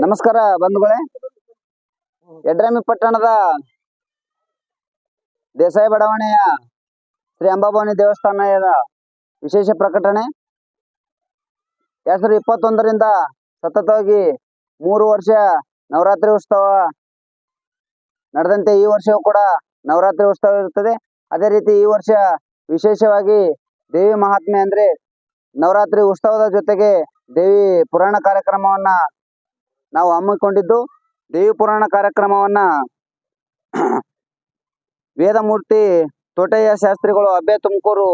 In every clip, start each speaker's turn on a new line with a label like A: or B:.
A: ನಮಸ್ಕಾರ ಬಂಧುಗಳೇ. ಯಡ್ರಾಮಿ ಪಟ್ಟಣದ ದೇಸಾಯಿ ಬಡಾವಣೆಯ ಶ್ರೀ ಅಂಬಾಭವಾನಿ ದೇವಸ್ಥಾನದ ವಿಶೇಷ ಪ್ರಕಟಣೆ. ಎರಡ್ ಸಾವಿರದ ಇಪ್ಪತ್ತೊಂದರಿಂದ ಸತತವಾಗಿ ಮೂರು ವರ್ಷ ನವರಾತ್ರಿ ಉತ್ಸವ ನಡೆದಂತೆ ಈ ವರ್ಷವೂ ಕೂಡ ನವರಾತ್ರಿ ಉತ್ಸವ ಇರುತ್ತದೆ. ಅದೇ ರೀತಿ ಈ ವರ್ಷ ವಿಶೇಷವಾಗಿ ದೇವಿ ಮಹಾತ್ಮೆ ಅಂದ್ರೆ ನವರಾತ್ರಿ ಉತ್ಸವದ ಜೊತೆಗೆ ದೇವಿ ಪುರಾಣ ಕಾರ್ಯಕ್ರಮವನ್ನ ನಾವು ಹಮ್ಮಿಕೊಂಡಿದ್ದು ದೇವಿ ಪುರಾಣ ಕಾರ್ಯಕ್ರಮವನ್ನ ವೇದಮೂರ್ತಿ ತೋಟಯ್ಯ ಶಾಸ್ತ್ರಿಗಳು ಅಬ್ಬೆ ತುಮಕೂರು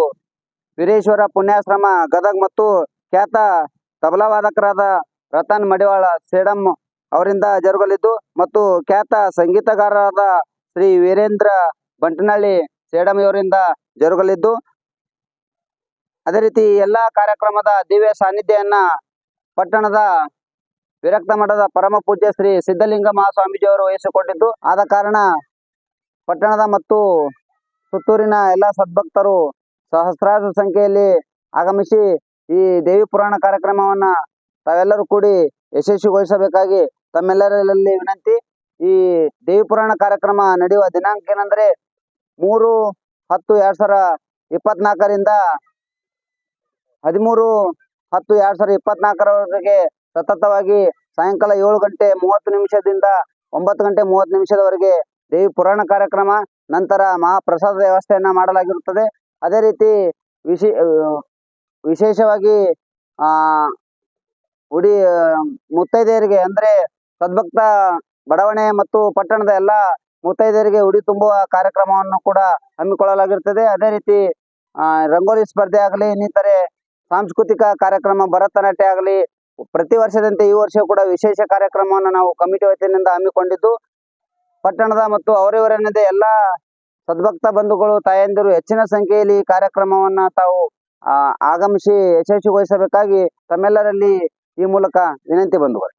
A: ವೀರೇಶ್ವರ ಪುಣ್ಯಾಶ್ರಮ, ಗದಗ್ ಮತ್ತು ಖ್ಯಾತ ತಬಲಾವಾದಕರಾದ ರತನ್ ಮಡಿವಾಳ, ಸೇಡಂ ಅವರಿಂದ ಜರುಗಲಿದ್ದು ಮತ್ತು ಖ್ಯಾತ ಸಂಗೀತಗಾರರಾದ ಶ್ರೀ ವೀರೇಂದ್ರ ಬಂಟನಹಳ್ಳಿ ಸೇಡಂ ಇವರಿಂದ ಜರುಗಲಿದ್ದು. ಅದೇ ರೀತಿ ಎಲ್ಲಾ ಕಾರ್ಯಕ್ರಮದ ದಿವ್ಯ ಸಾನ್ನಿಧ್ಯವನ್ನ ಪಟ್ಟಣದ ವಿರಕ್ತ ಮಠದ ಪರಮ ಪೂಜ್ಯ ಶ್ರೀ ಸಿದ್ಧಲಿಂಗ ಮಹಾಸ್ವಾಮೀಜಿಯವರು ವಹಿಸಿಕೊಂಡಿದ್ದು, ಆದ ಕಾರಣ ಪಟ್ಟಣದ ಮತ್ತು ಸುತ್ತೂರಿನ ಎಲ್ಲ ಸದ್ಭಕ್ತರು ಸಹಸ್ರಾರು ಸಂಖ್ಯೆಯಲ್ಲಿ ಆಗಮಿಸಿ ಈ ದೇವಿ ಪುರಾಣ ಕಾರ್ಯಕ್ರಮವನ್ನ ತಾವೆಲ್ಲರೂ ಕೂಡಿ ಯಶಸ್ವಿಗೊಳಿಸಬೇಕಾಗಿ ತಮ್ಮೆಲ್ಲರಲ್ಲಿ ವಿನಂತಿ. ಈ ದೇವಿ ಪುರಾಣ ಕಾರ್ಯಕ್ರಮ ನಡೆಯುವ ದಿನಾಂಕ ಏನಂದ್ರೆ ಮೂರು ಹತ್ತು ಎರಡ್ ಸಾವಿರ ಇಪ್ಪತ್ನಾಲ್ಕರಿಂದ ಹದಿಮೂರು ಹತ್ತು ಎರಡ್ ಸಾವಿರದ ಇಪ್ಪತ್ನಾಲ್ಕರವರೆಗೆ ಸತತವಾಗಿ ಸಾಯಂಕಾಲ ಏಳು ಗಂಟೆ ಮೂವತ್ತು ನಿಮಿಷದಿಂದ ಒಂಬತ್ತು ಗಂಟೆ ಮೂವತ್ತು ನಿಮಿಷದವರೆಗೆ ದೇವಿ ಪುರಾಣ ಕಾರ್ಯಕ್ರಮ, ನಂತರ ಮಹಾಪ್ರಸಾದ ವ್ಯವಸ್ಥೆಯನ್ನ ಮಾಡಲಾಗಿರುತ್ತದೆ. ಅದೇ ರೀತಿ ವಿಶೇ ವಿಶೇಷವಾಗಿ, ಆ, ಉಡಿ ಮುತ್ತೈದೆಯರಿಗೆ ಅಂದ್ರೆ ಸದ್ಭಕ್ತ ಬಡಾವಣೆ ಮತ್ತು ಪಟ್ಟಣದ ಎಲ್ಲ ಮುತ್ತೈದೆಯರಿಗೆ ಉಡಿ ತುಂಬುವ ಕಾರ್ಯಕ್ರಮವನ್ನು ಕೂಡ ಹಮ್ಮಿಕೊಳ್ಳಲಾಗಿರುತ್ತದೆ. ಅದೇ ರೀತಿ ರಂಗೋಲಿ ಸ್ಪರ್ಧೆ ಆಗಲಿ ಇನ್ನಿತರೆ ಸಾಂಸ್ಕೃತಿಕ ಕಾರ್ಯಕ್ರಮ, ಭರತನಾಟ್ಯ ಆಗಲಿ ಪ್ರತಿ ವರ್ಷದಂತೆ ಈ ವರ್ಷ ಕೂಡ ವಿಶೇಷ ಕಾರ್ಯಕ್ರಮವನ್ನು ನಾವು ಕಮಿಟಿ ವತಿಯಿಂದ ಹಮ್ಮಿಕೊಂಡಿದ್ದು, ಪಟ್ಟಣದ ಮತ್ತು ಅವರಿವರನ್ನದೇ ಎಲ್ಲ ಸದ್ಭಕ್ತ ಬಂಧುಗಳು, ತಾಯಂದಿರು ಹೆಚ್ಚಿನ ಸಂಖ್ಯೆಯಲ್ಲಿ ಈ ಕಾರ್ಯಕ್ರಮವನ್ನ ತಾವು ಆಗಮಿಸಿ ಯಶಸ್ವಿಗೊಳಿಸಬೇಕಾಗಿ ತಮ್ಮೆಲ್ಲರಲ್ಲಿ ಈ ಮೂಲಕ ವಿನಂತಿ ಬಂಧುಗಳು.